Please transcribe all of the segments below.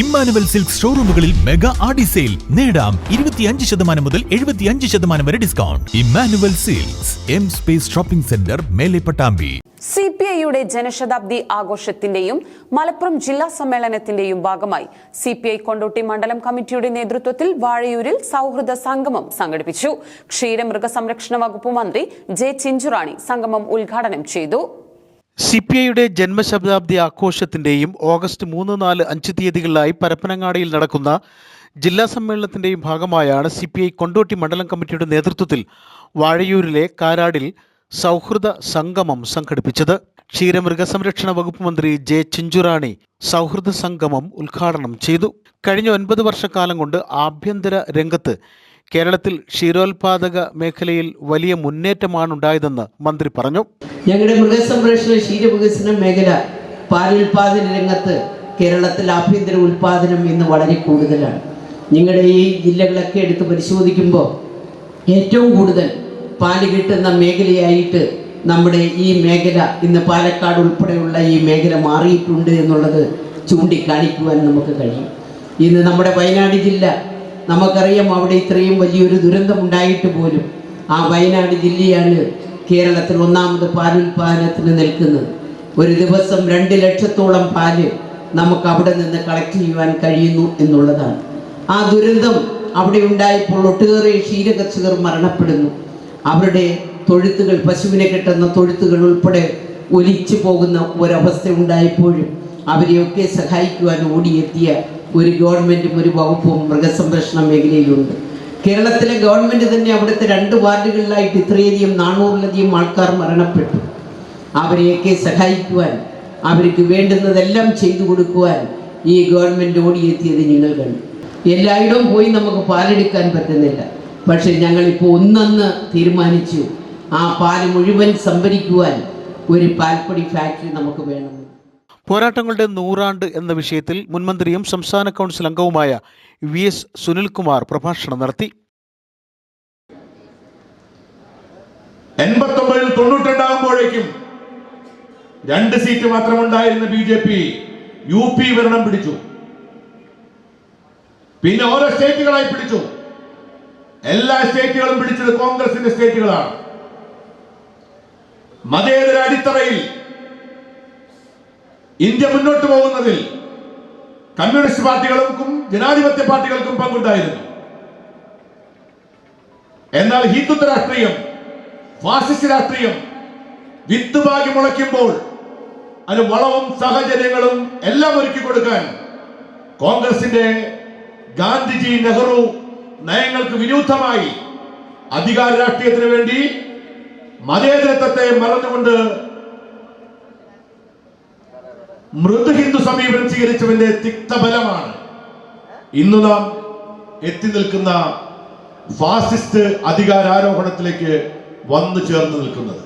Emmanuel silk ഷോറൂമുകളിൽ mega Aadi sale. നേടാം ഇരുപത്തിയഞ്ച് ശതമാനം മുതൽ എഴുപത്തിയഞ്ച് ശതമാനം വരെ discount Emmanuel silks M space shopping centre മേലെ പട്ടാമ്പി. സി പി ഐയുടെ ജനശതാബ്ദി ആഘോഷത്തിന്റെയും മലപ്പുറം ജില്ലാ സമ്മേളനത്തിന്റെയും ഭാഗമായി സി പി ഐ കൊണ്ടോട്ടി മണ്ഡലം കമ്മിറ്റിയുടെ നേതൃത്വത്തിൽ വാഴയൂരിൽ സൗഹൃദ സംഗമം സംഘടിപ്പിച്ചു. ക്ഷീരമൃഗ സംരക്ഷണ വകുപ്പ് മന്ത്രി ജെ ചിഞ്ചുറാണി സംഗമം ഉദ്ഘാടനം ചെയ്തു. സി പി ഐയുടെ ജന്മശതാബ്ദി ആഘോഷത്തിന്റെയും ഓഗസ്റ്റ് മൂന്ന് നാല് അഞ്ച് തീയതികളിലായി പരപ്പനങ്ങാടിയിൽ നടക്കുന്ന ജില്ലാ സമ്മേളനത്തിന്റെയും ഭാഗമായാണ് സി പി ഐ കൊണ്ടോട്ടി മണ്ഡലം കമ്മിറ്റിയുടെ നേതൃത്വത്തിൽ വാഴയൂരിലെ കാരാടിൽ സൗഹൃദ സംഗമം സംഘടിപ്പിച്ചത്. ക്ഷീരമൃഗസംരക്ഷണ വകുപ്പ് മന്ത്രി ജെ ചിഞ്ചുറാണി സൗഹൃദ സംഗമം ഉദ്ഘാടനം ചെയ്തു. കഴിഞ്ഞ ഒൻപത് വർഷക്കാലം കൊണ്ട് ആഭ്യന്തര രംഗത്ത് കേരളത്തിൽ ക്ഷീരോത്പാദക മേഖലയിൽ വലിയ മുന്നേറ്റമാണ് ഉണ്ടായതെന്ന് മന്ത്രി പറഞ്ഞു. ഞങ്ങളുടെ മൃഗസംരക്ഷണ ക്ഷീരവികസന മേഖല പാലുൽപാദന രംഗത്ത് കേരളത്തിൽ ആഭ്യന്തര ഉൽപാദനം ഇന്ന് വളരെ കൂടുതലാണ്. നിങ്ങളുടെ ഈ ജില്ലകളൊക്കെ എടുത്ത് പരിശോധിക്കുമ്പോൾ ഏറ്റവും കൂടുതൽ പാൽ കിട്ടുന്ന മേഖലയായിട്ട് നമ്മുടെ ഈ മേഖല ഇന്ന് പാലക്കാട് ഉൾപ്പെടെയുള്ള ഈ മേഖല മാറിയിട്ടുണ്ട് എന്നുള്ളത് ചൂണ്ടിക്കാണിക്കുവാൻ നമുക്ക് കഴിയും. ഇന്ന് നമ്മുടെ വയനാട് ജില്ല നമുക്കറിയാം അവിടെ ഇത്രയും വലിയൊരു ദുരന്തം ഉണ്ടായിട്ട് പോലും ആ വയനാട് ജില്ലയാണ് കേരളത്തിൽ ഒന്നാമത് പാലുൽപാദനത്തിന് നിൽക്കുന്നത്. ഒരു ദിവസം രണ്ട് ലക്ഷത്തോളം പാൽ നമുക്ക് അവിടെ നിന്ന് കളക്ട് ചെയ്യുവാൻ കഴിയുന്നു എന്നുള്ളതാണ്. ആ ദുരന്തം അവിടെ ഉണ്ടായപ്പോൾ ഒട്ടേറെ ക്ഷീരകർഷകർ മരണപ്പെടുന്നു. അവരുടെ തൊഴുത്തുകൾ പശുവിനെ കെട്ടുന്ന തൊഴുത്തുകൾ ഉൾപ്പെടെ ഒലിച്ചു പോകുന്ന ഒരവസ്ഥ ഉണ്ടായപ്പോഴും അവരെയൊക്കെ സഹായിക്കുവാൻ ഓടിയെത്തിയ ഒരു ഗവൺമെന്റും ഒരു വകുപ്പും മൃഗസംരക്ഷണ മേഖലയിലുണ്ട്. കേരളത്തിലെ ഗവൺമെന്റ് തന്നെ അവിടുത്തെ രണ്ട് വാർഡുകളിലായിട്ട് ഇത്രയധികം നാനൂറിലധികം ആൾക്കാർ മരണപ്പെട്ടു. അവരെയൊക്കെ സഹായിക്കുവാൻ അവർക്ക് വേണ്ടുന്നതെല്ലാം ചെയ്തു കൊടുക്കുവാൻ ഈ ഗവൺമെന്റ് ഓടിയെത്തിയത് നിങ്ങൾ കണ്ടു. എല്ലായിടവും പോയി നമുക്ക് പാലെടുക്കാൻ പറ്റുന്നില്ല. പക്ഷെ ഞങ്ങളിപ്പോൾ ഒന്നെന്ന് തീരുമാനിച്ചു. ആ പാൽ മുഴുവൻ സംഭരിക്കുവാൻ ഒരു പാൽപ്പൊടി ഫാക്ടറി നമുക്ക് വേണം. പോരാട്ടങ്ങളുടെ നൂറാണ്ട് എന്ന വിഷയത്തിൽ മുൻമന്ത്രിയും സംസ്ഥാന കൗൺസിൽ അംഗവുമായ വി എസ് സുനിൽകുമാർ പ്രഭാഷണം നടത്തി. എൺപത്തൊമ്പതിൽ രണ്ട് seat മാത്രമുണ്ടായിരുന്ന B J P U P ഭരണം പിടിച്ചു. പിന്നെ ഓരോ സ്റ്റേറ്റുകളായി പിടിച്ചു. എല്ലാ സ്റ്റേറ്റുകളും പിടിച്ചത് കോൺഗ്രസിന്റെ സ്റ്റേറ്റുകളാണ്. മതേതര അടിത്തറയിൽ ഇന്ത്യ മുന്നോട്ട് പോകുന്നതിൽ കമ്മ്യൂണിസ്റ്റ് പാർട്ടികൾക്കും ജനാധിപത്യ പാർട്ടികൾക്കും പങ്കുണ്ടായിരുന്നു. എന്നാൽ ഹിന്ദുത്വ രാഷ്ട്രീയം ഫാസിസ്റ്റ് രാഷ്ട്രീയം വിത്ത് ഭാഗ്യം മുളയ്ക്കുമ്പോൾ അതിന് വളവും സാഹചര്യങ്ങളും എല്ലാം ഒരുക്കി കൊടുക്കാൻ കോൺഗ്രസിന്റെ ഗാന്ധിജി നെഹ്റു നയങ്ങൾക്ക് വിരുദ്ധമായി അധികാര രാഷ്ട്രീയത്തിന് വേണ്ടി മതേതരത്വത്തെ മറന്നുകൊണ്ട് മൃദു ഹിന്ദു സമീപനം സ്വീകരിച്ചവന്റെ തിക്തബലമാണ് ഇന്ന് നാം എത്തി നിൽക്കുന്ന ഫാസിസ്റ്റ് അധികാരാരോഹണത്തിലേക്ക് വന്നു ചേർന്ന് നിൽക്കുന്നത്.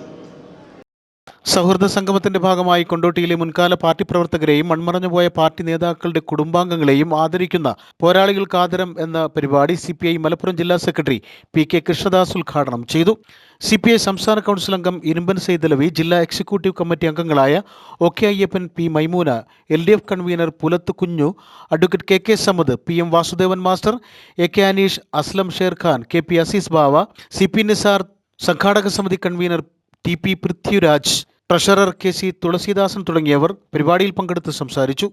സൗഹൃദ സംഗമത്തിന്റെ ഭാഗമായി കൊണ്ടോട്ടിയിലെ മുൻകാല പാർട്ടി പ്രവർത്തകരെയും മൺമറഞ്ഞുപോയ പാർട്ടി നേതാക്കളുടെ കുടുംബാംഗങ്ങളെയും ആദരിക്കുന്ന പോരാളികൾക്ക് ആദരം എന്ന പരിപാടി സി പി ഐ മലപ്പുറം ജില്ലാ സെക്രട്ടറി പി കെ കൃഷ്ണദാസ് ഉദ്ഘാടനം ചെയ്തു. സി പി ഐ സംസ്ഥാന കൗൺസിൽ അംഗം ഇരുമ്പൻ സൈദലവി ജില്ലാ എക്സിക്യൂട്ടീവ് കമ്മിറ്റി അംഗങ്ങളായ O K Ayyappan P Maimoona L D F convener Pulath Kunju advocate K K Samad P M Vasudevan master A K Aneesh Aslam Sherkhan K P Azeez Bava C P Nisar സംഘാടക സമിതി convener T P Prithviraj treasurer K C Thulasidasan തുടങ്ങിയവർ പരിപാടിയിൽ പങ്കെടുത്ത് സംസാരിച്ചു